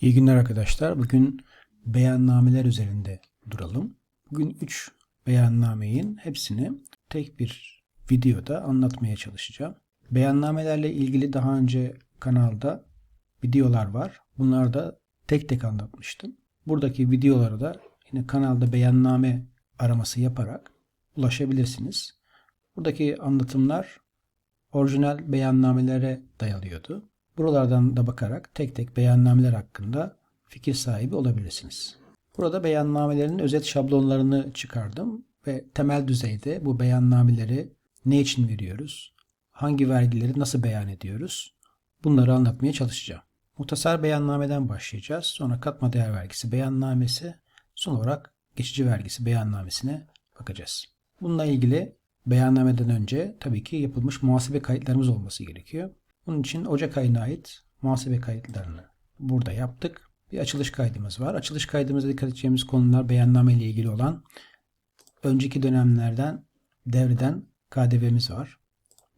İyi günler arkadaşlar. Bugün beyannameler üzerinde duralım. Bugün 3 beyannameyin hepsini tek bir videoda anlatmaya çalışacağım. Beyannamelerle ilgili daha önce kanalda videolar var. Bunları da tek tek anlatmıştım. Buradaki videolara da yine kanalda beyanname araması yaparak ulaşabilirsiniz. Buradaki anlatımlar orijinal beyannamelere dayalıyordu. Buralardan da bakarak tek tek beyannameler hakkında fikir sahibi olabilirsiniz. Burada beyannamelerin özet şablonlarını çıkardım ve temel düzeyde bu beyannameleri ne için veriyoruz, hangi vergileri nasıl beyan ediyoruz bunları anlatmaya çalışacağım. Muhtasar beyannameden başlayacağız. Sonra katma değer vergisi beyannamesi, son olarak geçici vergisi beyannamesine bakacağız. Bununla ilgili beyannameden önce tabii ki yapılmış muhasebe kayıtlarımız olması gerekiyor. Bunun için Ocak ayına ait muhasebe kayıtlarını burada yaptık. Bir açılış kaydımız var. Açılış kaydımızda dikkat edeceğimiz konular beyanname ile ilgili olan önceki dönemlerden devreden KDV'miz var.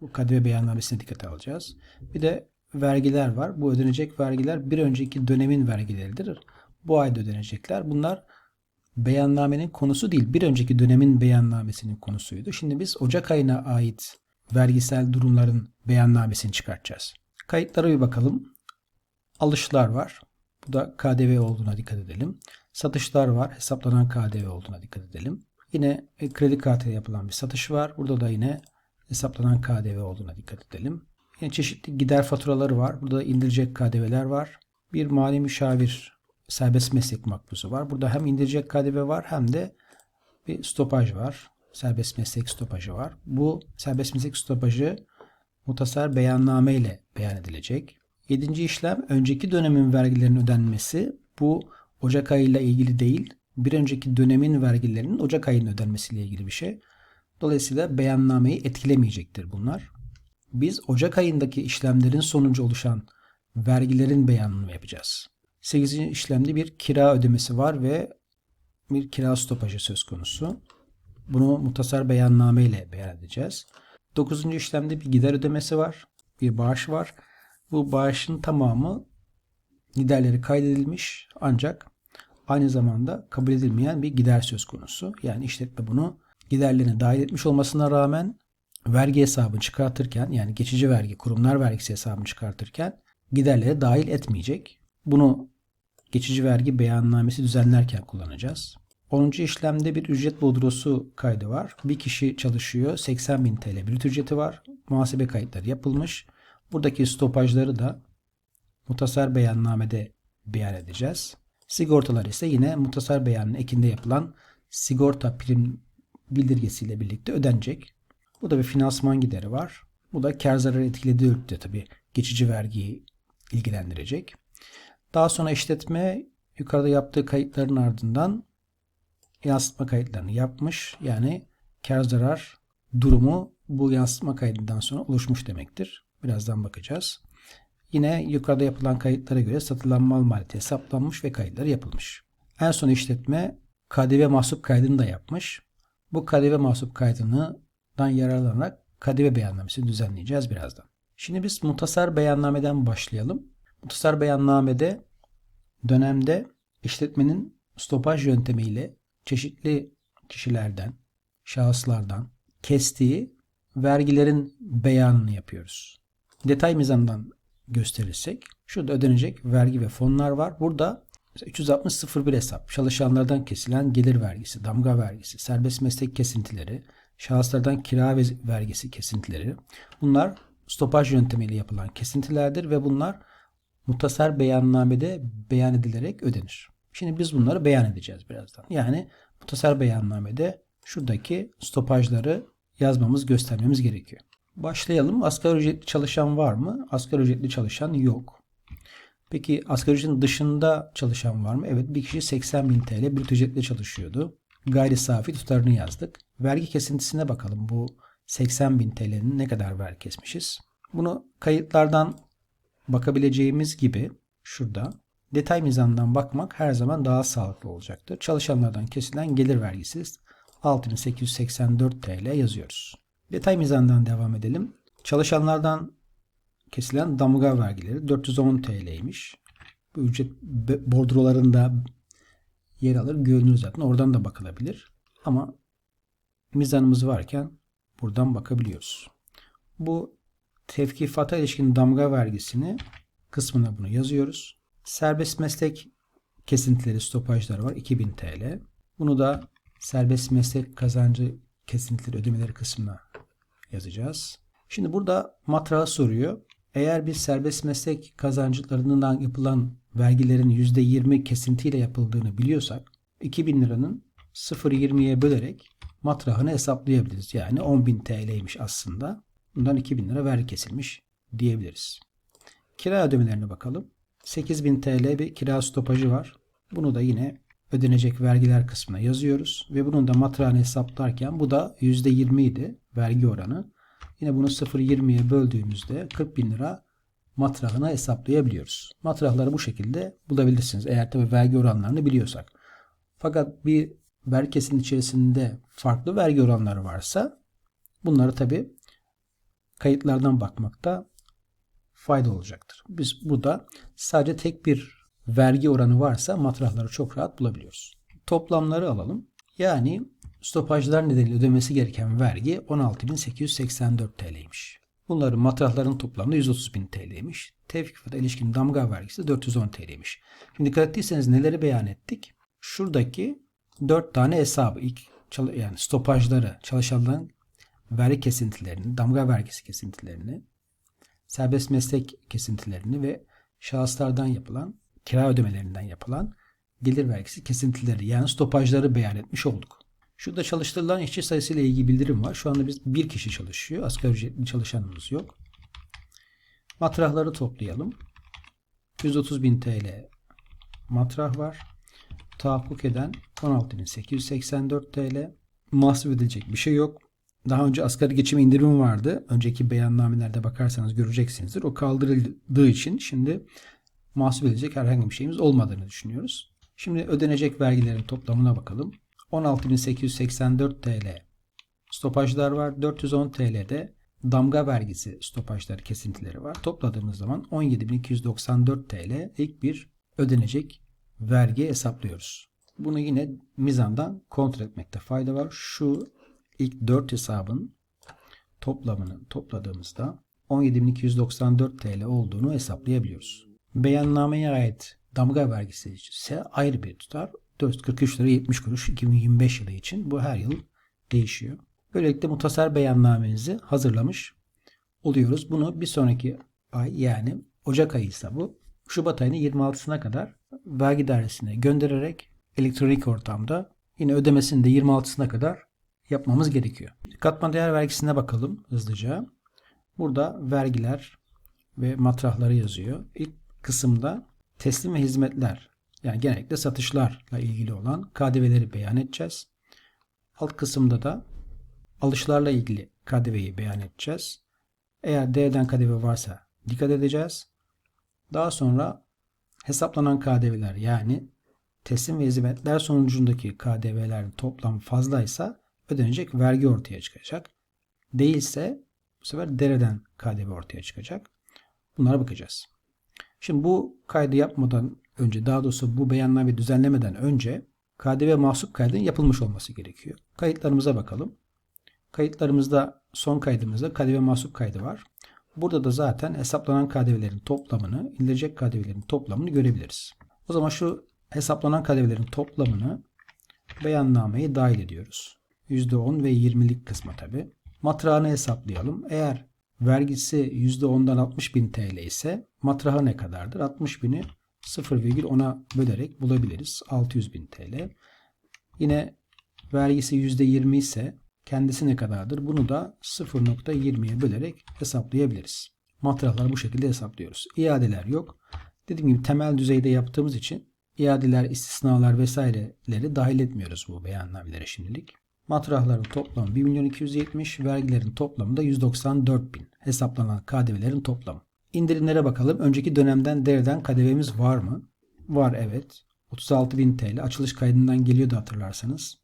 Bu KDV beyannamesine dikkate alacağız. Bir de vergiler var. Bu ödenecek vergiler bir önceki dönemin vergileridir. Bu ayda ödenecekler. Bunlar beyannamenin konusu değil. Bir önceki dönemin beyannamesinin konusuydu. Şimdi biz Ocak ayına ait vergisel durumların beyannamesini çıkartacağız. Kayıtlara bir bakalım. Alışlar var. Bu da KDV olduğuna dikkat edelim. Satışlar var. Hesaplanan KDV olduğuna dikkat edelim. Yine e, kredi kartıyla yapılan bir satış var. Burada da yine hesaplanan KDV olduğuna dikkat edelim. Yine çeşitli gider faturaları var. Burada da indirecek KDV'ler var. Bir mali müşavir serbest meslek makbuzu var. Burada hem indirecek KDV var hem de bir stopaj var serbest meslek stopajı var. Bu serbest meslek stopajı mutasar beyanname ile beyan edilecek. Yedinci işlem önceki dönemin vergilerinin ödenmesi. Bu Ocak ayıyla ilgili değil, bir önceki dönemin vergilerinin Ocak ayının ödenmesiyle ilgili bir şey. Dolayısıyla beyannameyi etkilemeyecektir bunlar. Biz Ocak ayındaki işlemlerin sonucu oluşan vergilerin beyanını yapacağız. 8. işlemde bir kira ödemesi var ve bir kira stopajı söz konusu. Bunu mutasar beyanname ile beyan edeceğiz. Dokuzuncu işlemde bir gider ödemesi var. Bir bağış var. Bu bağışın tamamı giderleri kaydedilmiş ancak aynı zamanda kabul edilmeyen bir gider söz konusu. Yani işletme bunu giderlerine dahil etmiş olmasına rağmen vergi hesabını çıkartırken yani geçici vergi, kurumlar vergisi hesabını çıkartırken giderlere dahil etmeyecek. Bunu geçici vergi beyannamesi düzenlerken kullanacağız. 10. işlemde bir ücret bodrosu kaydı var. Bir kişi çalışıyor. 80 bin TL bir ücreti var. Muhasebe kayıtları yapılmış. Buradaki stopajları da mutasar beyannamede beyan edeceğiz. Sigortalar ise yine mutasar beyanının ekinde yapılan sigorta prim bildirgesiyle birlikte ödenecek. Bu da bir finansman gideri var. Bu da kar zarar etkilediği ölçüde tabi geçici vergiyi ilgilendirecek. Daha sonra işletme yukarıda yaptığı kayıtların ardından yansıtma kayıtlarını yapmış. Yani kar zarar durumu bu yansıtma kaydından sonra oluşmuş demektir. Birazdan bakacağız. Yine yukarıda yapılan kayıtlara göre satılan mal maliyeti hesaplanmış ve kayıtları yapılmış. En son işletme KDV mahsup kaydını da yapmış. Bu KDV mahsup kaydından yararlanarak KDV beyannamesini düzenleyeceğiz birazdan. Şimdi biz mutasar beyannameden başlayalım. Mutasar beyannamede dönemde işletmenin stopaj yöntemiyle çeşitli kişilerden, şahıslardan kestiği vergilerin beyanını yapıyoruz. Detay mizandan gösterirsek şurada ödenecek vergi ve fonlar var. Burada 360.01 hesap çalışanlardan kesilen gelir vergisi, damga vergisi, serbest meslek kesintileri, şahıslardan kira vergisi kesintileri. Bunlar stopaj yöntemiyle yapılan kesintilerdir ve bunlar mutasar beyannamede beyan edilerek ödenir. Şimdi biz bunları beyan edeceğiz birazdan. Yani mutasar beyannamede şuradaki stopajları yazmamız, göstermemiz gerekiyor. Başlayalım. Asgari ücretli çalışan var mı? Asgari ücretli çalışan yok. Peki asgari ücretin dışında çalışan var mı? Evet bir kişi 80 bin TL bir ücretle çalışıyordu. Gayri safi tutarını yazdık. Vergi kesintisine bakalım. Bu 80 bin TL'nin ne kadar vergi kesmişiz? Bunu kayıtlardan bakabileceğimiz gibi şurada detay mizandan bakmak her zaman daha sağlıklı olacaktır. Çalışanlardan kesilen gelir vergisi 6884 TL yazıyoruz. Detay mizandan devam edelim. Çalışanlardan kesilen damga vergileri 410 TL'ymiş. Bu ücret bordrolarında yer alır. Görünür zaten. Oradan da bakılabilir. Ama mizanımız varken buradan bakabiliyoruz. Bu tevkifata ilişkin damga vergisini kısmına bunu yazıyoruz. Serbest meslek kesintileri, stopajları var. 2000 TL. Bunu da serbest meslek kazancı kesintileri ödemeleri kısmına yazacağız. Şimdi burada matrağı soruyor. Eğer biz serbest meslek kazancılarından yapılan vergilerin %20 kesintiyle yapıldığını biliyorsak 2000 liranın 0.20'ye bölerek matrahını hesaplayabiliriz. Yani 10.000 TL'ymiş aslında. Bundan 2000 lira vergi kesilmiş diyebiliriz. Kira ödemelerine bakalım. 8000 TL bir kira stopajı var. Bunu da yine ödenecek vergiler kısmına yazıyoruz. Ve bunun da matrağını hesaplarken bu da %20 idi vergi oranı. Yine bunu 0.20'ye böldüğümüzde 40 bin lira matrahını hesaplayabiliyoruz. Matrahları bu şekilde bulabilirsiniz. Eğer tabi vergi oranlarını biliyorsak. Fakat bir vergi içerisinde farklı vergi oranları varsa bunları tabi kayıtlardan bakmakta fayda olacaktır. Biz burada sadece tek bir vergi oranı varsa matrahları çok rahat bulabiliyoruz. Toplamları alalım. Yani stopajlar nedeniyle ödemesi gereken vergi 16.884 TL'ymiş. Bunların matrahların toplamı 130.000 TL'ymiş. Tevkifata ilişkin damga vergisi de 410 TL'ymiş. Şimdi dikkat ettiyseniz neleri beyan ettik? Şuradaki 4 tane hesabı ilk yani stopajları, çalışanların vergi kesintilerini, damga vergisi kesintilerini, serbest meslek kesintilerini ve şahıslardan yapılan kira ödemelerinden yapılan gelir vergisi kesintileri yani stopajları beyan etmiş olduk. Şurada çalıştırılan işçi sayısı ile ilgili bildirim var. Şu anda biz bir kişi çalışıyor. Asgari ücretli çalışanımız yok. Matrahları toplayalım. 130.000 TL matrah var. Tahakkuk eden 16.884 TL. Mahsup edilecek bir şey yok. Daha önce asgari geçim indirimi vardı. Önceki beyannamelerde bakarsanız göreceksinizdir. O kaldırıldığı için şimdi mahsup edilecek herhangi bir şeyimiz olmadığını düşünüyoruz. Şimdi ödenecek vergilerin toplamına bakalım. 16.884 TL stopajlar var. 410 TL'de damga vergisi stopajlar kesintileri var. Topladığımız zaman 17.294 TL ilk bir ödenecek vergi hesaplıyoruz. Bunu yine mizandan kontrol etmekte fayda var. Şu ilk 4 hesabın toplamını topladığımızda 17.294 TL olduğunu hesaplayabiliyoruz. Beyannameye ait damga vergisi ise ayrı bir tutar. 443 lira 70 kuruş 2025 yılı için. Bu her yıl değişiyor. Böylelikle muhtasar beyannamenizi hazırlamış oluyoruz. Bunu bir sonraki ay yani Ocak ayı ise bu. Şubat ayının 26'sına kadar vergi dairesine göndererek elektronik ortamda yine ödemesini de 26'sına kadar yapmamız gerekiyor. Katma değer vergisine bakalım hızlıca. Burada vergiler ve matrahları yazıyor. İlk kısımda teslim ve hizmetler yani genellikle satışlarla ilgili olan KDV'leri beyan edeceğiz. Alt kısımda da alışlarla ilgili KDV'yi beyan edeceğiz. Eğer D'den KDV varsa dikkat edeceğiz. Daha sonra hesaplanan KDV'ler yani teslim ve hizmetler sonucundaki KDV'lerin toplam fazlaysa ödenecek vergi ortaya çıkacak. Değilse bu sefer dereden KDV ortaya çıkacak. Bunlara bakacağız. Şimdi bu kaydı yapmadan önce daha doğrusu bu beyanname düzenlemeden önce KDV mahsup kaydının yapılmış olması gerekiyor. Kayıtlarımıza bakalım. Kayıtlarımızda son kaydımızda KDV mahsup kaydı var. Burada da zaten hesaplanan KDV'lerin toplamını, indirilecek KDV'lerin toplamını görebiliriz. O zaman şu hesaplanan KDV'lerin toplamını beyannameye dahil ediyoruz. %10 ve 20'lik kısma tabi. Matrağını hesaplayalım. Eğer vergisi %10'dan 60.000 TL ise matraha ne kadardır? 60.000'i 0,10'a bölerek bulabiliriz. 600.000 TL. Yine vergisi %20 ise kendisi ne kadardır? Bunu da 0.20'ye bölerek hesaplayabiliriz. Matrahları bu şekilde hesaplıyoruz. İadeler yok. Dediğim gibi temel düzeyde yaptığımız için iadeler, istisnalar vesaireleri dahil etmiyoruz bu beyannamelere şimdilik. Matrahların toplamı 1 milyon 270, vergilerin toplamı da 194 bin. Hesaplanan KDV'lerin toplamı. İndirimlere bakalım. Önceki dönemden dereden KDV'miz var mı? Var evet. 36 bin TL. Açılış kaydından geliyordu hatırlarsanız.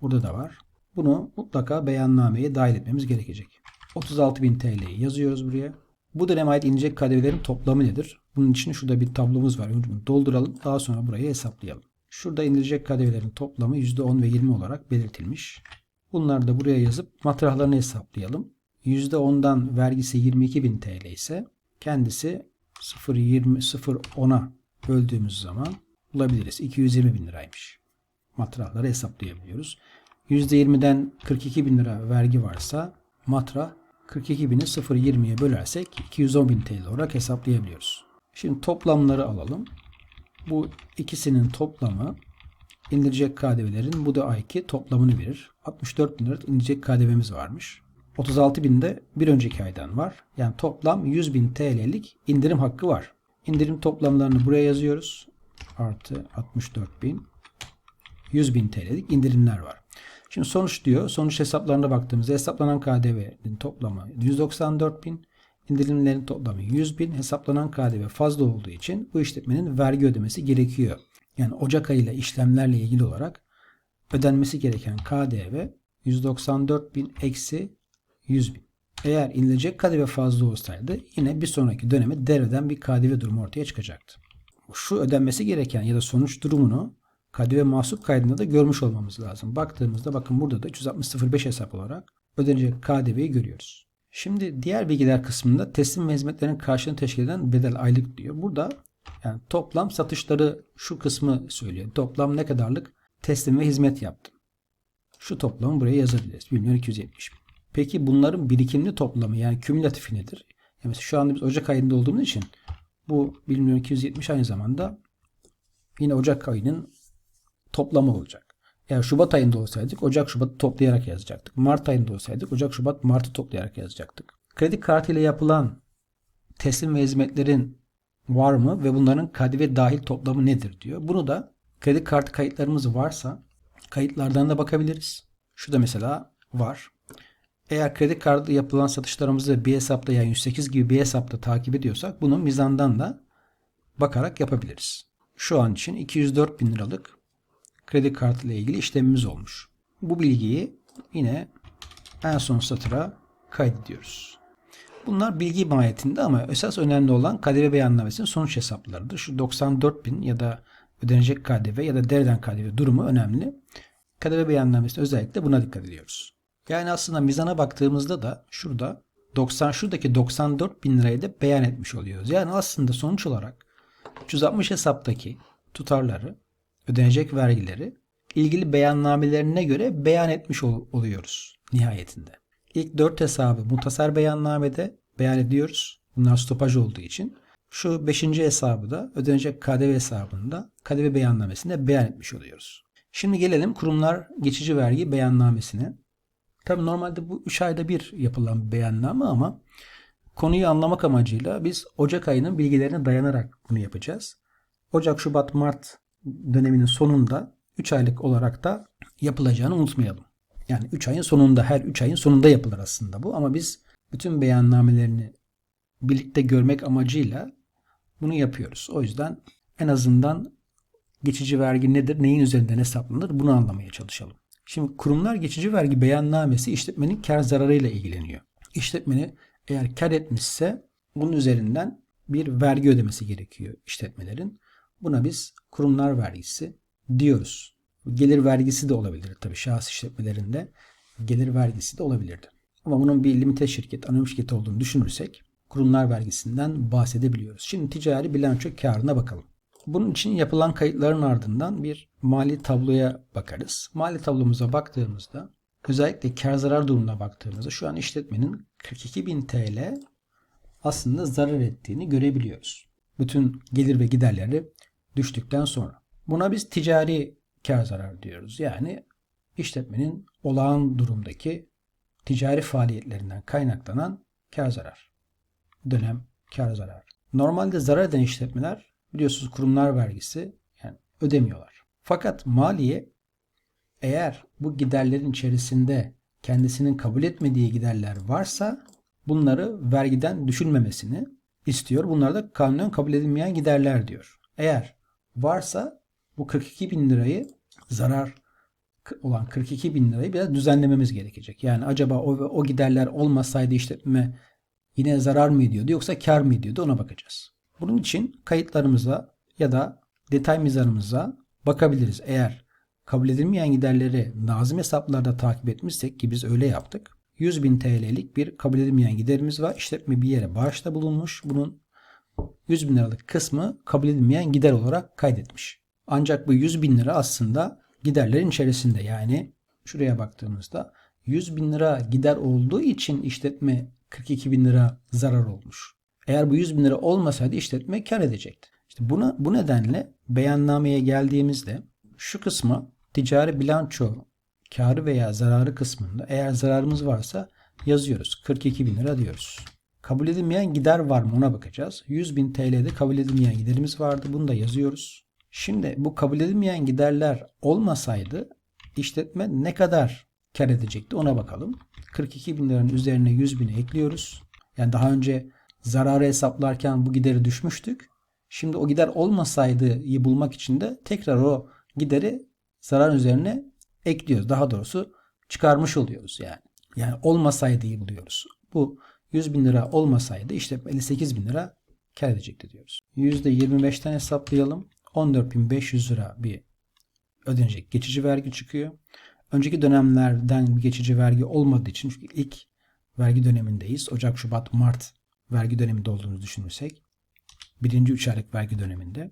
Burada da var. Bunu mutlaka beyannameye dahil etmemiz gerekecek. 36 bin TL'yi yazıyoruz buraya. Bu döneme ait inecek KDV'lerin toplamı nedir? Bunun için şurada bir tablomuz var. Önce bunu dolduralım. Daha sonra burayı hesaplayalım. Şurada indirilecek KDV'lerin toplamı %10 ve 20 olarak belirtilmiş. Bunları da buraya yazıp matrahlarını hesaplayalım. %10'dan vergisi 22.000 TL ise kendisi 0.20 0.10'a böldüğümüz zaman bulabiliriz. 220 bin liraymış. Matrahları hesaplayabiliyoruz. %20'den 42 bin lira vergi varsa matrah 42 bini 0.20'ye bölersek 210 bin TL olarak hesaplayabiliyoruz. Şimdi toplamları alalım. Bu ikisinin toplamı indirecek KDV'lerin bu da ayki toplamını verir. 64 bin lira indirecek KDV'miz varmış. 36 bin de bir önceki aydan var. Yani toplam 100 bin TL'lik indirim hakkı var. İndirim toplamlarını buraya yazıyoruz. Artı 64 bin 100 bin TL'lik indirimler var. Şimdi sonuç diyor. Sonuç hesaplarına baktığımızda hesaplanan KDV'nin toplamı 194 bin. İndirimlerin toplamı 100 bin. Hesaplanan KDV fazla olduğu için bu işletmenin vergi ödemesi gerekiyor. Yani Ocak ayıyla işlemlerle ilgili olarak ödenmesi gereken KDV 194 bin eksi 100 bin. Eğer inilecek KDV fazla olsaydı yine bir sonraki döneme devreden bir KDV durumu ortaya çıkacaktı. Şu ödenmesi gereken ya da sonuç durumunu KDV mahsup kaydında da görmüş olmamız lazım. Baktığımızda bakın burada da 360.05 hesap olarak ödenecek KDV'yi görüyoruz. Şimdi diğer bilgiler kısmında teslim ve hizmetlerin karşılığını teşkil eden bedel aylık diyor. Burada yani toplam satışları şu kısmı söylüyor. Toplam ne kadarlık teslim ve hizmet yaptım. Şu toplamı buraya yazabiliriz. 1 milyon 270 bin. Peki bunların birikimli toplamı yani kümülatifi nedir? Yani mesela şu anda biz Ocak ayında olduğumuz için bu 1 milyon 270 aynı zamanda yine Ocak ayının toplamı olacak. Yani Şubat ayında olsaydık Ocak Şubat'ı toplayarak yazacaktık. Mart ayında olsaydık Ocak Şubat Mart'ı toplayarak yazacaktık. Kredi kartı ile yapılan teslim ve hizmetlerin var mı ve bunların KDV dahil toplamı nedir diyor. Bunu da kredi kartı kayıtlarımız varsa kayıtlardan da bakabiliriz. Şu da mesela var. Eğer kredi kartı yapılan satışlarımızı bir hesapta yani 108 gibi bir hesapta takip ediyorsak bunu mizandan da bakarak yapabiliriz. Şu an için 204 bin liralık kredi kartı ile ilgili işlemimiz olmuş. Bu bilgiyi yine en son satıra kaydediyoruz. Bunlar bilgi mahiyetinde ama esas önemli olan KDV beyannamesinin sonuç hesaplarıdır. Şu 94 bin ya da ödenecek KDV ya da dereden KDV durumu önemli. KDV beyannamesinde özellikle buna dikkat ediyoruz. Yani aslında mizana baktığımızda da şurada 90 şuradaki 94 bin lirayı da beyan etmiş oluyoruz. Yani aslında sonuç olarak 360 hesaptaki tutarları, ödenecek vergileri ilgili beyannamelerine göre beyan etmiş ol- oluyoruz nihayetinde. İlk 4 hesabı muhtasar beyannamede beyan ediyoruz. Bunlar stopaj olduğu için. Şu 5. hesabı da ödenecek KDV hesabında KDV beyannamesinde beyan etmiş oluyoruz. Şimdi gelelim kurumlar geçici vergi beyannamesine. Tabi normalde bu 3 ayda bir yapılan bir beyanname ama konuyu anlamak amacıyla biz Ocak ayının bilgilerine dayanarak bunu yapacağız. Ocak, Şubat, Mart döneminin sonunda 3 aylık olarak da yapılacağını unutmayalım. Yani 3 ayın sonunda her 3 ayın sonunda yapılır aslında bu ama biz bütün beyannamelerini birlikte görmek amacıyla bunu yapıyoruz. O yüzden en azından geçici vergi nedir, neyin üzerinden hesaplanır bunu anlamaya çalışalım. Şimdi kurumlar geçici vergi beyannamesi işletmenin kar zararıyla ilgileniyor. İşletmeni eğer kar etmişse bunun üzerinden bir vergi ödemesi gerekiyor işletmelerin. Buna biz kurumlar vergisi diyoruz. Gelir vergisi de olabilir tabii şahıs işletmelerinde gelir vergisi de olabilirdi. Ama bunun bir limite şirket, anonim şirket olduğunu düşünürsek kurumlar vergisinden bahsedebiliyoruz. Şimdi ticari bilanço karına bakalım. Bunun için yapılan kayıtların ardından bir mali tabloya bakarız. Mali tablomuza baktığımızda özellikle kar zarar durumuna baktığımızda şu an işletmenin 42.000 TL aslında zarar ettiğini görebiliyoruz. Bütün gelir ve giderleri düştükten sonra. Buna biz ticari kar zarar diyoruz. Yani işletmenin olağan durumdaki ticari faaliyetlerinden kaynaklanan kar zarar. Dönem kar zarar. Normalde zarar eden işletmeler biliyorsunuz kurumlar vergisi yani ödemiyorlar. Fakat maliye eğer bu giderlerin içerisinde kendisinin kabul etmediği giderler varsa bunları vergiden düşülmemesini istiyor. Bunlar da kanunen kabul edilmeyen giderler diyor. Eğer varsa bu 42 bin lirayı zarar olan 42 bin lirayı biraz düzenlememiz gerekecek. Yani acaba o, o giderler olmasaydı işletme yine zarar mı ediyordu yoksa kar mı ediyordu ona bakacağız. Bunun için kayıtlarımıza ya da detay mizanımıza bakabiliriz. Eğer kabul edilmeyen giderleri nazım hesaplarda takip etmişsek ki biz öyle yaptık. 100.000 TL'lik bir kabul edilmeyen giderimiz var. İşletme bir yere bağışta bulunmuş. Bunun 100 bin liralık kısmı kabul edilmeyen gider olarak kaydetmiş. Ancak bu 100 bin lira aslında giderlerin içerisinde yani şuraya baktığımızda 100 bin lira gider olduğu için işletme 42 bin lira zarar olmuş. Eğer bu 100 bin lira olmasaydı işletme kar edecekti. İşte buna, bu nedenle beyannameye geldiğimizde şu kısmı ticari bilanço karı veya zararı kısmında eğer zararımız varsa yazıyoruz. 42 bin lira diyoruz. Kabul edilmeyen gider var mı ona bakacağız. 100 bin TL'de kabul edilmeyen giderimiz vardı. Bunu da yazıyoruz. Şimdi bu kabul edilmeyen giderler olmasaydı işletme ne kadar kar edecekti ona bakalım. 42 bin liranın üzerine 100 bini ekliyoruz. Yani daha önce zararı hesaplarken bu gideri düşmüştük. Şimdi o gider olmasaydı bulmak için de tekrar o gideri zarar üzerine ekliyoruz. Daha doğrusu çıkarmış oluyoruz yani. Yani olmasaydı buluyoruz. Bu 100 bin lira olmasaydı işte 58 bin lira kar edecekti diyoruz. %25'ten hesaplayalım. 14.500 lira bir ödenecek geçici vergi çıkıyor. Önceki dönemlerden bir geçici vergi olmadığı için çünkü ilk vergi dönemindeyiz. Ocak, Şubat, Mart vergi döneminde olduğunu düşünürsek birinci üç aylık vergi döneminde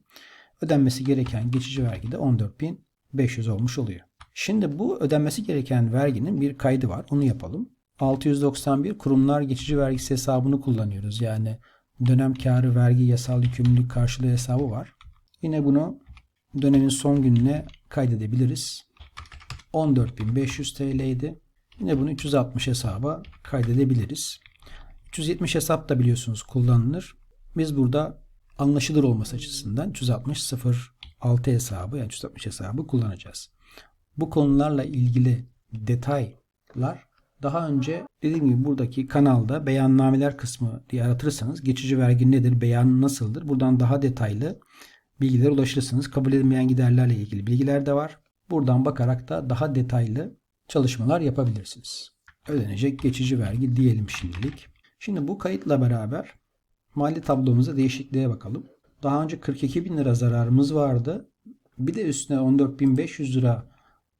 ödenmesi gereken geçici vergi de 14.500 olmuş oluyor. Şimdi bu ödenmesi gereken verginin bir kaydı var. Onu yapalım. 691 kurumlar geçici vergisi hesabını kullanıyoruz. Yani dönem karı vergi yasal yükümlülük karşılığı hesabı var. Yine bunu dönemin son gününe kaydedebiliriz. 14.500 TL idi. Yine bunu 360 hesaba kaydedebiliriz. 370 hesap da biliyorsunuz kullanılır. Biz burada anlaşılır olması açısından 360 06 hesabı yani 360 hesabı kullanacağız. Bu konularla ilgili detaylar daha önce dediğim gibi buradaki kanalda beyannameler kısmı diye aratırsanız geçici vergi nedir, beyan nasıldır? Buradan daha detaylı bilgilere ulaşırsınız. Kabul edilmeyen giderlerle ilgili bilgiler de var. Buradan bakarak da daha detaylı çalışmalar yapabilirsiniz. Ödenecek geçici vergi diyelim şimdilik. Şimdi bu kayıtla beraber mali tablomuza değişikliğe bakalım. Daha önce 42 bin lira zararımız vardı. Bir de üstüne 14.500 lira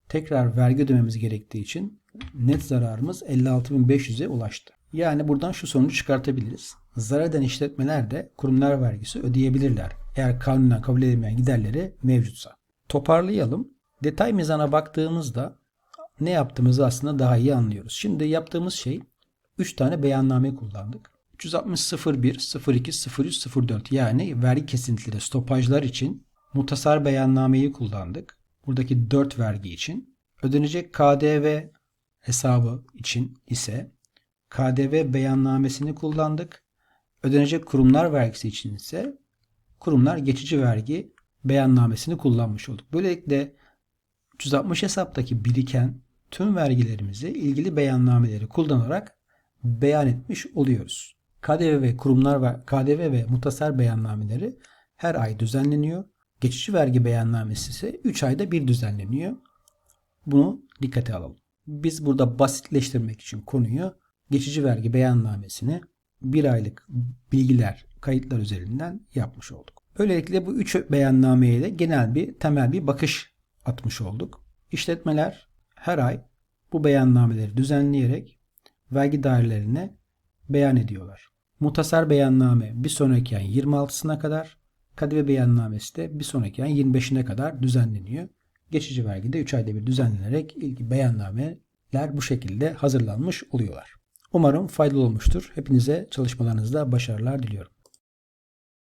tekrar vergi ödememiz gerektiği için net zararımız 56.500'e ulaştı. Yani buradan şu sonucu çıkartabiliriz. Zarar eden işletmeler de kurumlar vergisi ödeyebilirler. Eğer kanunen kabul edilmeyen giderleri mevcutsa. Toparlayalım. Detay mizana baktığımızda ne yaptığımızı aslında daha iyi anlıyoruz. Şimdi yaptığımız şey 3 tane beyanname kullandık. 360 01, 02, 03, 04 yani vergi kesintileri, stopajlar için mutasar beyannameyi kullandık. Buradaki 4 vergi için. Ödenecek KDV hesabı için ise KDV beyannamesini kullandık. Ödenecek kurumlar vergisi için ise kurumlar geçici vergi beyannamesini kullanmış olduk. Böylelikle 360 hesaptaki biriken tüm vergilerimizi ilgili beyannameleri kullanarak beyan etmiş oluyoruz. KDV ve kurumlar ve KDV ve mutasar beyannameleri her ay düzenleniyor. Geçici vergi beyannamesi ise 3 ayda bir düzenleniyor. Bunu dikkate alalım. Biz burada basitleştirmek için konuyu geçici vergi beyannamesini bir aylık bilgiler, kayıtlar üzerinden yapmış olduk. Böylelikle bu üç beyannameye de genel bir temel bir bakış atmış olduk. İşletmeler her ay bu beyannameleri düzenleyerek vergi dairelerine beyan ediyorlar. Mutasar beyanname bir sonraki ayın 26'sına kadar, KDV beyannamesi de bir sonraki ayın 25'ine kadar düzenleniyor. Geçici vergi de 3 ayda bir düzenlenerek ilgi beyannameler bu şekilde hazırlanmış oluyorlar. Umarım faydalı olmuştur. Hepinize çalışmalarınızda başarılar diliyorum.